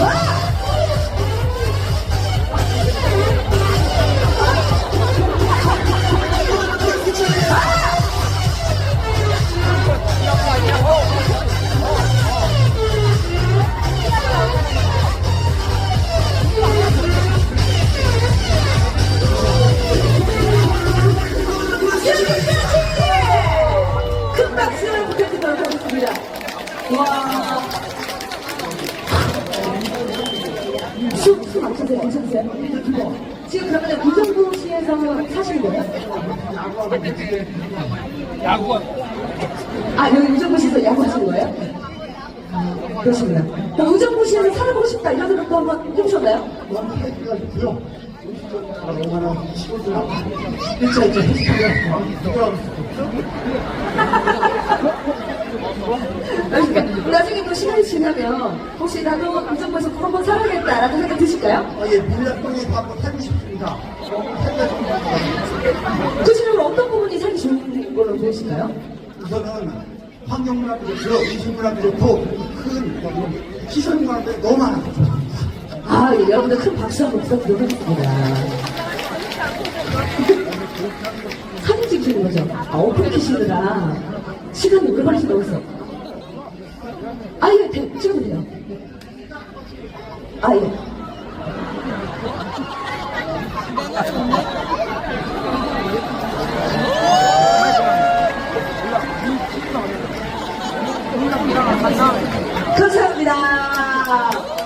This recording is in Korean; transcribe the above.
Ah! 하겠습니다. 와. 숨, 숨 맞추세요. 괜찮으세요? 지금 그러면 우정부시에서 사시는 거예요? 야구원 아, 여기 우정부시에서 야구 하시는 거예요? 아, 그러시구나. 그럼 우정부시에서 살아보고 싶다 이런 생각도 한번 해보셨나요? 진짜 이제 헬스장이랑 누구랑 그러니까 나중에 또 시간이 지나면 혹시 나도 우정부에서 그런 번 살아야겠다라는 생각 드실까요? 아 예 밀락동에 한번 살고 싶습니다. 살고 싶습니다. 구체적으로 어떤 부분이 살기 좋은 걸로 보이실까요? 우선은 환경문화도 좋고요, 인식문화도 좋고 큰 시설문화들이 너무 많아요. 아, 예, 여러분들 큰 박수 한번 부탁드리겠습니다. 사진 찍히는 거죠? 아, 오픈 키시느라 시간이 오래 걸리시다고 했어. 아, 예, 대, 찍으면 돼요. 아, 예. 감사합니다.